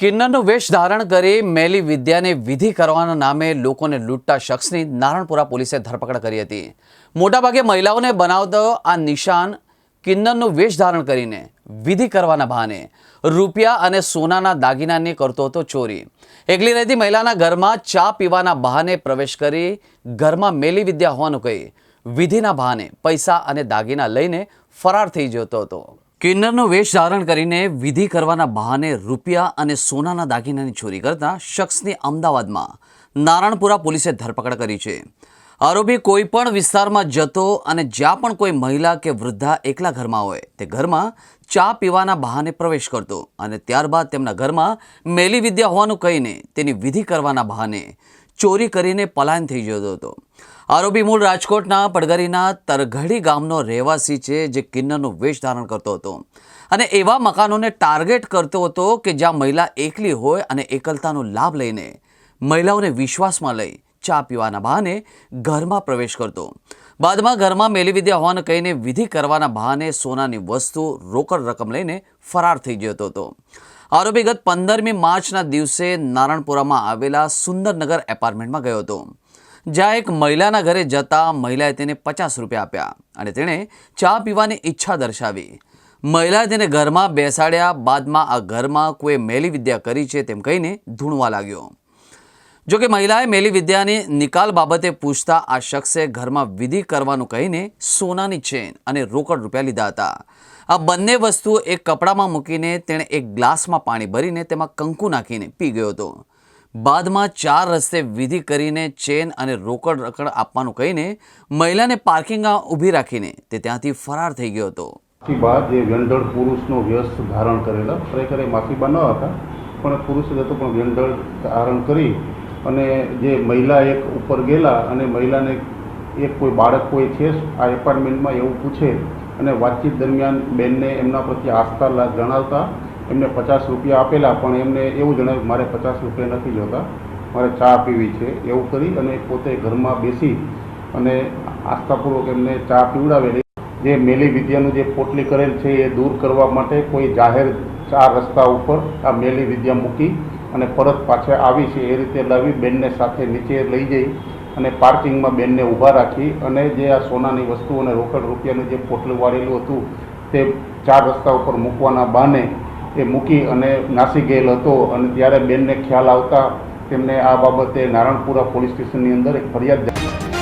કિન્નરનો વેશ ધારણ કરી મેલી વિદ્યાને વિધિ કરવાના નામે લોકોને લૂંટતા શખ્સની નારણપુરા પોલીસે ધરપકડ કરી હતી. મોટાભાગે મહિલાઓને બનાવતો આ નિશાન કિન્નરનો વેશ ધારણ કરીને વિધિ કરવાના બહાને રૂપિયા અને સોનાના દાગીનાની કરતો હતો ચોરી. એકલી રહેતી મહિલાના ઘરમાં ચા પીવાના બહાને પ્રવેશ કરી ઘરમાં મેલી વિદ્યા હોવાનું કહી વિધિના બહાને પૈસા અને દાગીના લઈને ફરાર થઈ જતો હતો. કિન્નરનો વેશ ધારણ કરીને વિધિ કરવાના બહાને રૂપિયા અને સોનાના દાગીનાની ચોરી કરતા શખ્સની અમદાવાદમાં નારણપુરા પોલીસે ધરપકડ કરી છે. આરોપી કોઈ પણ વિસ્તારમાં જતો અને જ્યાં પણ કોઈ મહિલા કે વૃદ્ધા એકલા ઘરમાં હોય, તે ઘરમાં ચા પીવાના બહાને પ્રવેશ કરતો અને ત્યારબાદ તેમના ઘરમાં મેલી વિદ્યા હોવાનું કહીને તેની વિધિ કરવાના બહાને ચોરી કરીને પલાયન થઈ જતો હતો. આરોપી મૂળ રાજકોટના પડગરીના તરઘડી ગામનો રહેવાસી છે જે કિન્નરનું વેશ ધારણ કરતો હતો. અને એવા મકાનોને ટાર્ગેટ કરતો હતો કે જ્યાં મહિલા એકલી હોય અને એકલતાનો લાભ લઈને મહિલાઓને વિશ્વાસમાં લઈ ચા પીવાના બહાને ઘરમાં પ્રવેશ કરતો. બાદમાં ઘરમાં મેલી વિદ્યા હોવાનું કહીને વિધિ કરવાના બહાને સોનાની વસ્તુ રોકડ રકમ લઈને ફરાર થઈ જતો હતો. આરોપી ગત પંદરમી માર્ચના દિવસે નારણપુરામાં આવેલા સુંદરનગર એપાર્ટમેન્ટમાં ગયો હતો. જ્યાં એક મહિલાના ઘરે જતા મહિલાએ તેને પચાસ રૂપિયા આપ્યા અને તેણે ચા પીવાની ઈચ્છા દર્શાવી. મહિલાએ તેને ઘરમાં બેસાડ્યા બાદમાં આ ઘરમાં કોઈ મેલી વિદ્યા કરી છે તેમ કહીને ધૂણવા લાગ્યો. જો કે મહિલાએ મેલી વિદ્યાની નિકાલ બાબતે પૂછતા આ શખ્સે ઘરમાં વિધિ કરવાનું કહીને સોનાની ચેન અને રોકડ રૂપિયા લીધા હતા. આ બંને વસ્તુઓ એક કપડામાં મૂકીને તેણે એક ગ્લાસમાં પાણી ભરીને તેમાં કંકુ નાખીને પી ગયો હતો. બાદમાં ચાર રસ્તે વિધિ કરીને ચેન અને રોકડ રકડ આપવાનું કહીને મહિલાને પાર્કિંગમાં ઊભી રાખીને તે ત્યાંથી ફરાર થઈ ગયો હતો. બાદ જે વ્યંઢળ પુરુષનો વ્યસ્ત ધારણ કરેલા, ખરેખર એ માસીબા ન હતા, પણ પુરુષ હતો પણ વ્યંઢળ ધારણ કરી અને જે મહિલા એક ઉપર ગયેલા અને મહિલાને એક કોઈ બાળક કોઈ છે આ એપાર્ટમેન્ટમાં એવું પૂછે અને વાતચીત દરમિયાન બેનને એમના પ્રત્યે આસ્થા જણાવતા એમને પચાસ રૂપિયા આપેલા, પણ એમને એવું જણાવ્યું મારે પચાસ રૂપિયા નથી જોતા, મારે ચા પીવી છે, એવું કરી અને પોતે ઘરમાં બેસી અને આસ્થાપૂર્વક એમને ચા પીવડાવેલી જે મેલી વિદ્યાનું જે પોટલી કરેલ છે એ દૂર કરવા માટે કોઈ જાહેર ચાર રસ્તા ઉપર આ મેલી વિદ્યા મૂકી અને પરત પાછા આવી છે, એ રીતે લાવી બેનને સાથે નીચે લઈ જઈ અને પાર્કિંગમાં બેનને ઊભા રાખી અને જે આ સોનાની વસ્તુ અને રોકડ રૂપિયાનું જે પોટલું વાળેલું હતું, તે ચાર રસ્તા ઉપર મૂકવાના બહાને એ મૂકી અને નાસી ગયેલ હતો. અને ત્યારે બેનને ખ્યાલ આવતા તેમને આ બાબતે નારણપુરા પોલીસ સ્ટેશનની અંદર એક ફરિયાદ